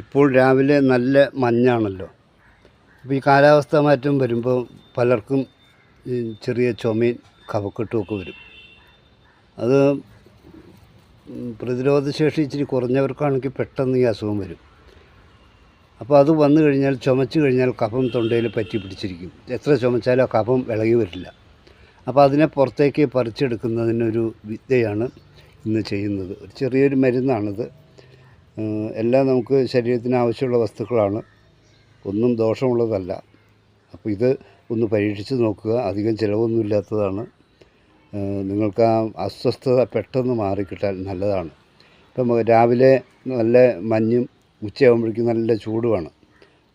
ഇപ്പോൾ രാവിലെ നല്ല മഞ്ഞാണല്ലോ. അപ്പോൾ ഈ കാലാവസ്ഥ മാറ്റം വരുമ്പോൾ പലർക്കും ചെറിയ ചുമയും കഫക്കെട്ടുമൊക്കെ വരും. അത് പ്രതിരോധശേഷി ഇച്ചിരി കുറഞ്ഞവർക്കാണെങ്കിൽ പെട്ടെന്ന് ഈ അസുഖം വരും. അപ്പോൾ അത് വന്നു കഴിഞ്ഞാൽ ചുമച്ചു കഴിഞ്ഞാൽ കഫം തൊണ്ടയിൽ പറ്റി പിടിച്ചിരിക്കും. എത്ര ചുമച്ചാലും ആ കഫം ഇളകി വരില്ല. അപ്പോൾ അതിനെ പുറത്തേക്ക് പറിച്ചെടുക്കുന്നതിനൊരു വിദ്യയാണ് ഇന്ന് ചെയ്യുന്നത്. ഒരു ചെറിയൊരു മരുന്നാണിത്. എല്ലാം നമുക്ക് ശരീരത്തിന് ആവശ്യമുള്ള വസ്തുക്കളാണ്. ഒന്നും ദോഷമുള്ളതല്ല. അപ്പോൾ ഇത് ഒന്ന് പരീക്ഷിച്ച് നോക്കുക. അധികം ചിലവൊന്നുമില്ലാത്തതാണ് നിങ്ങൾക്ക് ആ അസ്വസ്ഥത പെട്ടെന്ന് മാറിക്കിട്ടാൽ നല്ലതാണ്. ഇപ്പം രാവിലെ നല്ല മഞ്ഞും ഉച്ചയാകുമ്പോഴേക്കും നല്ല ചൂടുമാണ്.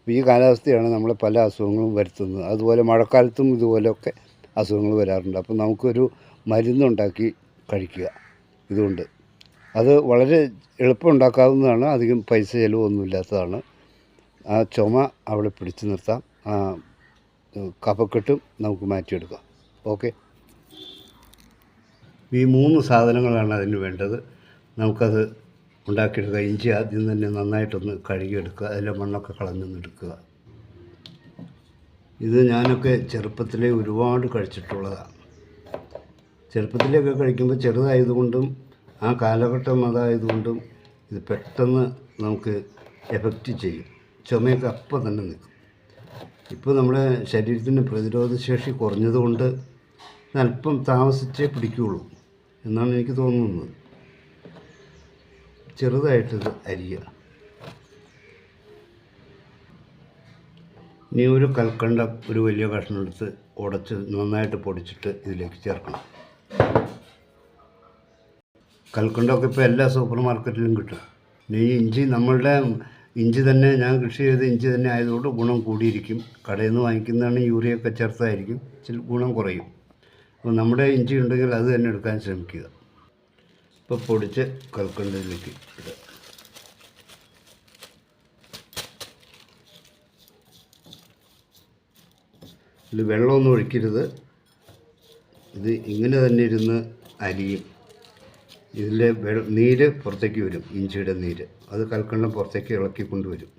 ഈ കാലാവസ്ഥയാണ് നമ്മളെ പല അസുഖങ്ങളും വരുത്തുന്നത്. അതുപോലെ മഴക്കാലത്തും ഇതുപോലെയൊക്കെ അസുഖങ്ങൾ വരാറുണ്ട്. അപ്പോൾ നമുക്കൊരു മരുന്നുണ്ടാക്കി കഴിക്കുക ഇതുകൊണ്ട്. അത് വളരെ എളുപ്പം ഉണ്ടാക്കാവുന്നതാണ് അധികം പൈസ ചിലവൊന്നുമില്ലാത്തതാണ്. ആ ചുമ അവിടെ പിടിച്ചു നിർത്താം. ആ കപ്പക്കെട്ടും നമുക്ക് മാറ്റിയെടുക്കാം. ഓക്കെ. ഈ മൂന്ന് സാധനങ്ങളാണ് അതിന് വേണ്ടത്. നമുക്കത് ഉണ്ടാക്കിയെടുക്കുക. ഇഞ്ചി ആദ്യം തന്നെ നന്നായിട്ടൊന്ന് കഴുകിയെടുക്കുക. അതിലെ മണ്ണൊക്കെ കളഞ്ഞൊന്നെടുക്കുക. ഇത് ഞാനൊക്കെ ചെറുപ്പത്തിലേ ഒരുപാട് കഴിച്ചിട്ടുള്ളതാണ്. ചെറുപ്പത്തിലൊക്കെ കഴിക്കുമ്പോൾ ചെറുതായതുകൊണ്ടും ആ കാലഘട്ടം അതായതുകൊണ്ടും ഇത് പെട്ടെന്ന് നമുക്ക് എഫക്റ്റ് ചെയ്യും. ചുമയൊക്കെ അപ്പം തന്നെ നിൽക്കും. ഇപ്പോൾ നമ്മുടെ ശരീരത്തിന്റെ പ്രതിരോധശേഷി കുറഞ്ഞതുകൊണ്ട് അല്പം താമസിച്ചേ പിടിക്കുകയുള്ളൂ എന്നാണ് എനിക്ക് തോന്നുന്നത്. ചെറുതായിട്ടിത് അരിയുക ഇനി ഒരു കൽക്കണ്ട ഒരു വലിയ കഷ്ണം എടുത്ത് ഉടച്ച് നന്നായിട്ട് പൊടിച്ചിട്ട് ഇതിലേക്ക് ചേർക്കണം. കൽക്കണ്ടമൊക്കെ ഇപ്പോൾ എല്ലാ സൂപ്പർ മാർക്കറ്റിലും കിട്ടും. ഈ ഇഞ്ചി നമ്മളുടെ ഇഞ്ചി തന്നെ ഞാൻ കൃഷി ചെയ്ത ഇഞ്ചി തന്നെ ആയതുകൊണ്ട് ഗുണം കൂടിയിരിക്കും. കടയിൽ നിന്ന് വാങ്ങിക്കുന്നതാണ് യൂറിയൊക്കെ ചേർത്തായിരിക്കും. ചില ഗുണം കുറയും. അപ്പോൾ നമ്മുടെ ഇഞ്ചി ഉണ്ടെങ്കിൽ അത് തന്നെ എടുക്കാൻ ശ്രമിക്കുക. ഇപ്പോൾ പൊടിച്ച് കൽക്കണ്ടത്തിലേക്ക് ഇടുക. ഇതിൽ വെള്ളമൊന്നും ഒഴിക്കരുത്. ഇത് ഇങ്ങനെ തന്നെ ഇരുന്ന് അരിയും ഇതിലെ നീര് പുറത്തേക്ക് വരും ഇഞ്ചിയുടെ നീര്. അത് കൽക്കണ്ടം പുറത്തേക്ക് ഇളക്കി കൊണ്ടുവരും.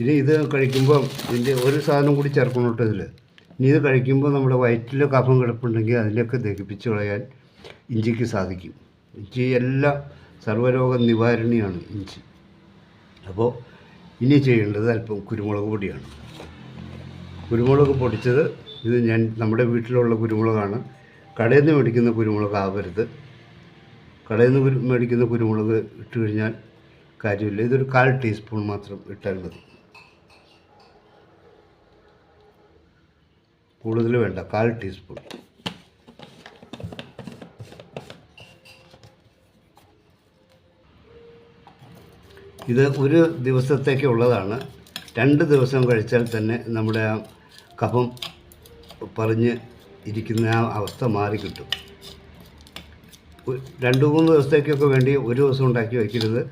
ഇനി ഇത് കഴിക്കുമ്പോൾ ഇതിന്റെ ഒരു സാധനം കൂടി ചേർക്കണം കേട്ടോ ഇതിൽ ഇനി ഇത് കഴിക്കുമ്പോൾ നമ്മുടെ വയറ്റിൽ കഫം കിടപ്പുണ്ടെങ്കിൽ അതിലൊക്കെ ദഹിപ്പിച്ച് കളയാൻ ഇഞ്ചിക്ക് സാധിക്കും. ഇഞ്ചി എല്ലാ സർവരോഗ നിവാരണിയാണ് ഇഞ്ചി. അപ്പോൾ ഇനി ചെയ്യേണ്ടത് അല്പം കുരുമുളക് പൊടിയാണ്. കുരുമുളക് പൊടിച്ചത് ഇത് ഞാൻ നമ്മുടെ വീട്ടിലുള്ള കുരുമുളകാണ്. കടയിൽ നിന്ന് മേടിക്കുന്ന കുരുമുളക് ആവരുത്. കടയിൽ നിന്ന് മേടിക്കുന്ന കുരുമുളക് ഇട്ട് കഴിഞ്ഞാൽ കാര്യമില്ല. ഇതൊരു കാൽ ടീസ്പൂൺ മാത്രം ഇട്ടാൽ മതി. കൂടുതൽ വേണ്ട കാൽ ടീസ്പൂൺ. ഇത് ഒരു ദിവസത്തേക്ക് ഉള്ളതാണ്. രണ്ട് ദിവസം കഴിച്ചാൽ തന്നെ നമ്മുടെ ആ കഫം പറഞ്ഞ് ഇരിക്കുന്ന ആ അവസ്ഥ മാറി കിട്ടും ഒരു- രണ്ട് മൂന്ന് ദിവസത്തേക്കൊക്കെ വേണ്ടി ഒരു ദിവസം ഉണ്ടാക്കി വയ്ക്കരുത്.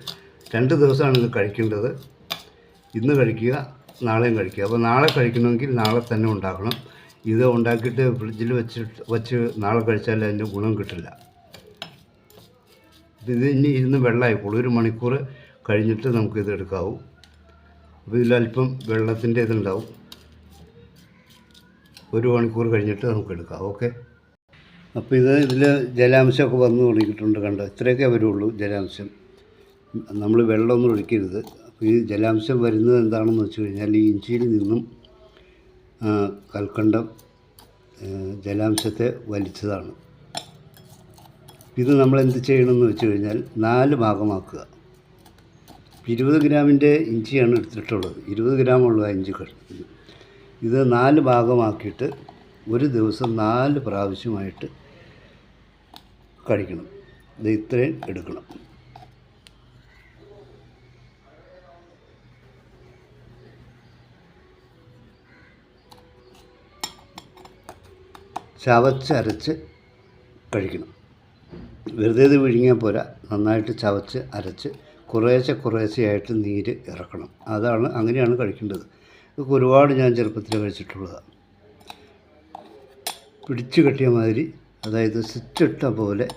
രണ്ട് ദിവസമാണ് ഇത് കഴിക്കേണ്ടത്. ഇന്ന് കഴിക്കുക നാളെയും കഴിക്കുക. അപ്പോൾ നാളെ കഴിക്കണമെങ്കിൽ നാളെ തന്നെ ഉണ്ടാക്കണം. ഇത് ഉണ്ടാക്കിയിട്ട് ഫ്രിഡ്ജിൽ വെച്ചിട്ട് വെച്ച് നാളെ കഴിച്ചാൽ അതിന്റെ ഗുണം കിട്ടില്ല. ഇത് ഇനി ഇരുന്ന് വെള്ളമായിക്കോളും. ഒരു മണിക്കൂർ കഴിഞ്ഞിട്ട് നമുക്കിത് എടുക്കാവൂ. അപ്പോൾ ഇതിലല്പം വെള്ളത്തിന്റെ ഇതുണ്ടാവും. ഒരു മണിക്കൂർ കഴിഞ്ഞിട്ട് നമുക്ക് എടുക്കാം. ഓക്കെ? അപ്പോൾ ഇത് ഇതിൽ ജലാംശമൊക്കെ വന്നു തുടങ്ങിയിട്ടുണ്ട് കണ്ടോ? ഇത്രയൊക്കെ വരുള്ളൂ ജലാംശം. നമ്മൾ വെള്ളമൊന്നും ഒഴിക്കരുത്. അപ്പോൾ ഈ ജലാംശം വരുന്നത് എന്താണെന്ന് വെച്ച് കഴിഞ്ഞാൽ ഈ ഇഞ്ചിയിൽ നിന്നും കൽക്കണ്ടം ജലാംശത്തെ വലിച്ചതാണ്. ഇത് നമ്മൾ എന്ത് ചെയ്യണമെന്ന് വെച്ച് കഴിഞ്ഞാൽ നാല് ഭാഗമാക്കുക. ഇരുപത് ഗ്രാമിന്റെ ഇഞ്ചിയാണ് എടുത്തിട്ടുള്ളത്. ഇരുപത് ഗ്രാമുള്ള ഇഞ്ചി ഇത് നാല് ഭാഗമാക്കിയിട്ട് ഒരു ദിവസം നാല് പ്രാവശ്യമായിട്ട് കഴിക്കണം ഇത് ഇത്രയും എടുക്കണം. ചവച്ചരച്ച് കഴിക്കണം. വെറുതെ ഇത് വിഴുങ്ങിയാൽ പോരാ. നന്നായിട്ട് ചവച്ച് അരച്ച് കുറേശ്ശെ കുറേശ്ശെയായിട്ട് നീര് ഇറക്കണം. അതാണ് അങ്ങനെയാണ് കഴിക്കേണ്ടത്. ഇതൊക്കെ ഒരുപാട് ഞാൻ ചെറുപ്പത്തിൽ കഴിച്ചിട്ടുള്ളതാണ്. പിടിച്ചു കെട്ടിയ മാതിരി അതായത് സ്വിച്ചിട്ട പോലെ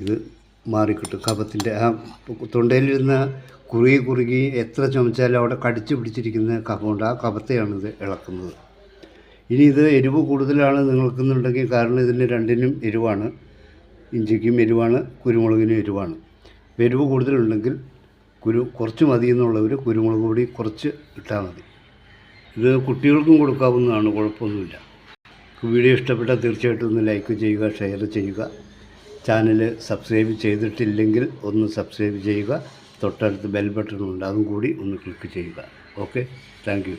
ഇത് മാറിക്കിട്ടും. കഫത്തിന്റെ ആ തൊണ്ടയിലിരുന്ന കുറുകി കുറുകി എത്ര ചുമച്ചാലും അവിടെ കടിച്ചു പിടിച്ചിരിക്കുന്ന കഫമുണ്ട്. ആ കഫത്തെയാണ് ഇത് ഇളക്കുന്നത്. ഇനി ഇത് എരിവ് കൂടുതലാണ് നിങ്ങൾക്കെന്നുണ്ടെങ്കിൽ കാരണം ഇതിന് രണ്ടിനും എരിവാണ്. ഇഞ്ചിക്കും എരിവാണ് കുരുമുളകിനും എരിവാണ്. എരിവ് കൂടുതലുണ്ടെങ്കിൽ കുരു കുറച്ച് മതി എന്നുള്ളവർ കുരുമുളക് പൊടി കുറച്ച് ഇട്ടാൽ മതി. ഇത് കുട്ടികൾക്കും കൊടുക്കാവുന്നതാണ് കുഴപ്പമൊന്നുമില്ല. വീഡിയോ ഇഷ്ടപ്പെട്ടാൽ തീർച്ചയായിട്ടും ഒന്ന് ലൈക്ക് ചെയ്യുക ഷെയർ ചെയ്യുക. ചാനൽ സബ്സ്ക്രൈബ് ചെയ്തിട്ടില്ലെങ്കിൽ ഒന്ന് സബ്സ്ക്രൈബ് ചെയ്യുക. തൊട്ടടുത്ത് ബെൽ ബട്ടൺ ഉണ്ട് അതും കൂടി ഒന്ന് ക്ലിക്ക് ചെയ്യുക. Okay thank